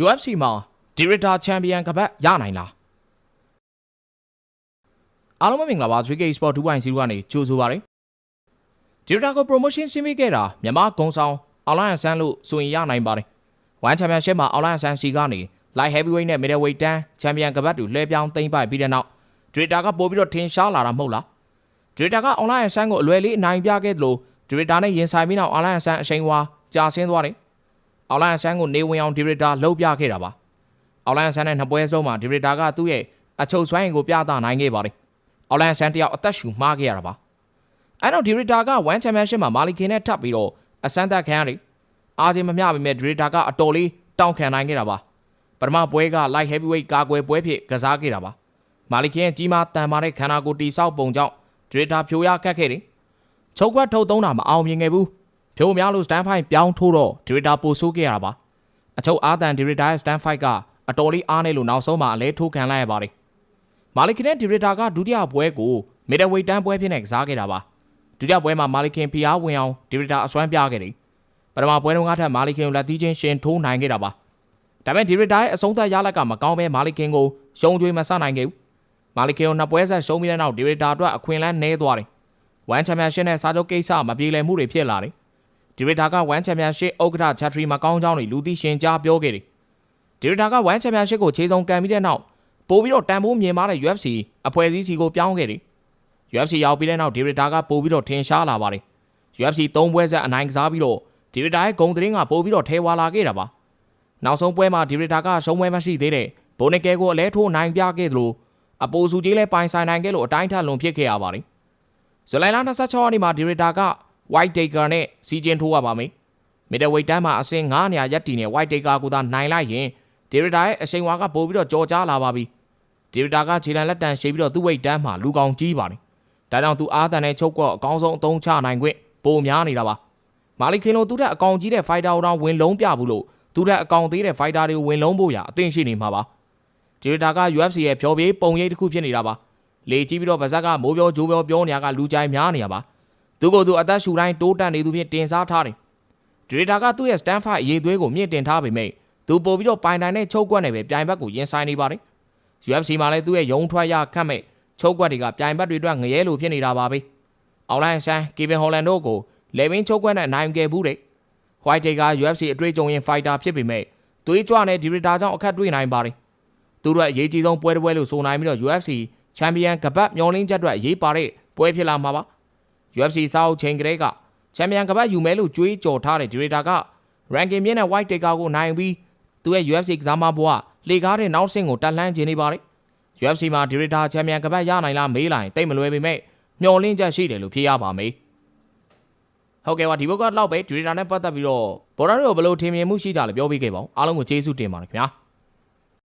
UFC မှာ Director Champion ကပတ်ရနိုင်လားအားလုံးပဲမင်္ဂလာပါ 3K Sport 2.0ကနေကြိုဆိုပါရစေ Director ကို promotion ဆင်းပေးခဲ့တာမြန်မာဂုံဆောင်အောင်လိုင်းဆန်းလို့ဆိုရင်ရနိုင်ပါတယ် One Championship မှာအောင်လိုင်းဆန်းစီကနေ Light Heavyweight နဲ့ Middleweight တန်း Champion ကပတ်တူလွှဲပြောင်းသိမ်းပိုက်ပြီးတဲ့နောက် Director ကပို့ပြီးတော့ထင်ရှားလာတာမဟုတ်လား Director က online ဆန်းကိုအလွယ်လေးအနိုင်ပြခဲ့သလို Director နဲ့ရင်ဆိုင်ပြီးနောက် online ဆန်းအချိန်ဝါကြာဆင်းသွားတယ်။ online ဆန်းကိုနေဝင်အောင် Director လှုပ်ပြခဲ့တာပါ။ online ဆန်းနဲ့နှစ်ပွဲဆုံးမှာ Director ကသူ့ရဲ့အချုပ်စွမ်းရင်ကိုပြသနိုင်ခဲ့ပါတယ်။ online ဆန်းတယောက်အသက်ရှူမှားခဲ့ရတာပါ။အဲတော့ Director က One Championship မှာမာလီကင်နဲ့ထပ်ပြီးတော့အစမ်းသက်ခံရတယ်။အားချင်းမမျှပေမဲ့ Director ကအတော်လေးတောင်းခံနိုင်ခဲ့တာပါ။ပထမပွဲက Light Heavyweight ကာကွယ်ပွဲဖြစ်ကစားခဲ့တာပါ။မာလီကင်ရဲ့ကြီးမားတန်မာတဲ့ခန္ဓာကိုယ်တိဆောက်ပုံကြောင့် Director ဖြိုရခတ်ခဲ့တယ်။ချုပ်ခွက်ထုတ်သုံးတာမအောင်မြင်ခဲ့ဘူး။ ဖြိုများလို့ stand fight ပြောင်းထိုးတော့ Director ပိုဆိုးခဲ့ရတာပါ။အချုပ်အားတန် Director ရဲ့ stand fight ကအတော်လေးအားနေလို့နောက်ဆုံးမှာအလဲထိုးခံလိုက်ရပါတယ်။မာလီကင်နဲ့ Director ကဒုတိယပွဲကို Middleweight တန်းပွဲဖြစ်နေကစားခဲ့တာပါ။ဒုတိယပွဲမှာမာလီကင်ဖျားဝင်အောင် Director အစွမ်းပြခဲ့တယ်။ပထမပွဲတုန်းကထက်မာလီကင်ကိုလက်သီးချင်းရှင်ထိုးနိုင်ခဲ့တာပါ။ဒါပေမဲ့ Director ရဲ့အဆုံးသတ်ရလက်ကမကောင်းပဲမာလီကင်ကိုရှုံးကြွေးမဆနိုင်ခဲ့ဘူး။မာလီကင်ကိုနှစ်ပွဲဆက်ရှုံးပြီးတဲ့နောက် Director အတွက်အခွင့်အလမ်းနည်းသွားတယ်။ One Championship နဲ့စာချုပ်ကိစ္စမပြေလည်မှုတွေဖြစ်လာတယ်။ Director က One Championship ဥက္ကဋ္ဌ Chatri မကောင်းကြောင်းတွေလူသိရှင်ကြားပြောခဲ့တယ်။ Director က One Championship ကိုခြေစုံကန်ပြီးတဲ့နောက်ပို့ပြီးတော့တန်ဖိုးမြင်မာတဲ့ UFC အဖွဲ့အစည်းစီကိုပြောင်းခဲ့တယ်။ UFC ရောက်ပြီးတဲ့နောက် Director ကပို့ပြီးတော့ထင်ရှားလာပါတယ်။ UFC ၃ပွဲဆက်အနိုင်ကစားပြီးတော့ Director ရဲ့ဂုံသတင်းကပို့ပြီးတော့ထဲဝါလာခဲ့တာပါ။နောက်ဆုံးပွဲမှာ Director ကရှုံးပွဲမရှိသေးတဲ့ဘိုနီကယ်ကိုအလဲထိုးနိုင်ပြခဲ့သလိုအပိုစုကြီးလည်းပိုင်ဆိုင်နိုင်ခဲ့လို့အတိုင်းထက်လွန်ဖြစ်ခဲ့ရပါတယ်။ဇူလိုင်လ26ရက်နေ့မှာ Director က White Taker နဲ့စီဂျင်ထိုးရပါမယ်။ Middleweight တန်းမှာအဆင့်9နေရာရပ်တည်နေ White Taker ကိုသာနိုင်လိုက်ရင် Director ရဲ့အချိန်ဝါကပို့ပြီးတော့ကြော်ကြားလာပါပြီ။ Director ကခြေလံလက်တန်ရှည်ပြီးတော့သူ့ဝိတ်တန်းမှာလူကောင်ကြီးပါတယ်။ဒါကြောင့်သူအားတန်တဲ့ချုပ်ကော့အကောင်းဆုံးအသုံးချနိုင်ခွင့်ပိုများနေတာပါ။မာလီကင်လိုသူတက်အကောင်ကြီးတဲ့ fighter တောင်ဝင်လုံးပြဘူးလို့သူတက်အကောင်သေးတဲ့ fighter တွေကိုဝင်လုံးဖို့ရအသင့်ရှိနေမှာပါ။ Director က UFC ရဲ့ဖြောပြေးပုံရိပ်တစ်ခုဖြစ်နေတာပါ။လေကြီးပြီးတော့ဗဇက်ကမိုးပြောဂျိုးပြောပြောနေရကလူကြိုင်များနေရပါ။ သူကိုယ်သူအသက်ရှူတိုင်းတိုးတက်နေသူဖြင့်တင်စားထားတယ်။ Director ကသူ့ရဲ့ stand fight အရေးသွေးကိုမြင့်တင်ထားပေမဲ့သူပို့ပြီးတော့ပိုင်တိုင်နဲ့ချုပ်ကွက်နဲ့ပဲပြိုင်ဘက်ကိုရင်ဆိုင်နေပါတယ်။ UFC မှာလည်းသူ့ရဲ့ရုံထွက်ရခတ်မဲ့ချုပ်ကွက်တွေကပြိုင်ဘက်တွေအတွက်ငရဲလိုဖြစ်နေတာပါပဲ။အောင်လိုင်းဆန်ကီဗင်ဟော်လန်တို့ကိုလေဝင်းချုပ်ကွက်နဲ့နိုင်ခဲ့ဘူးတဲ့။ White Day က UFC အတွေ့အကြုံရင် fighter ဖြစ်ပေမဲ့သွေးကြွတဲ့ Director ကြောင့်အခက်တွေ့နိုင်ပါတယ်။သူတို့အရေးကြီးဆုံးပွဲတစ်ပွဲလို့ဆိုနိုင်ပြီးတော့ UFC Champion ကပတ်မျောလင်းချက်အတွက်အရေးပါတဲ့ပွဲဖြစ်လာမှာပါ။ UFC စာအုပ်ချိန်ကလေးက Champion ကပတ်ယူမယ်လို့ကြွေးကြော်ထားတဲ့ Director က ranking မြင့်တဲ့ White Taker ကိုနိုင်ပြီးသူ့ရဲ့ UFC ကစားမဘွားလေကားတဲ့နောက်ဆင့်ကိုတက်လှမ်းခြင်းနေပါတယ်။ UFC မှာ Director Champion ကပတ်ရနိုင်လားမေးလိုက်တိတ်မလွယ်ပေမဲ့မျောလင်းချက်ရှိတယ်လို့ဖြေရပါမယ်။ဟုတ်ကဲ့ပါဒီဘက်ကတော့ပဲ Director နဲ့ပတ်သက်ပြီးတော့ဘော်ဒါတို့ဘယ်လိုထင်မြင်မှုရှိကြလဲပြောပြခဲ့ပါဦးအားလုံးကိုကျေးဇူးတင်ပါတယ်ခင်ဗျာ။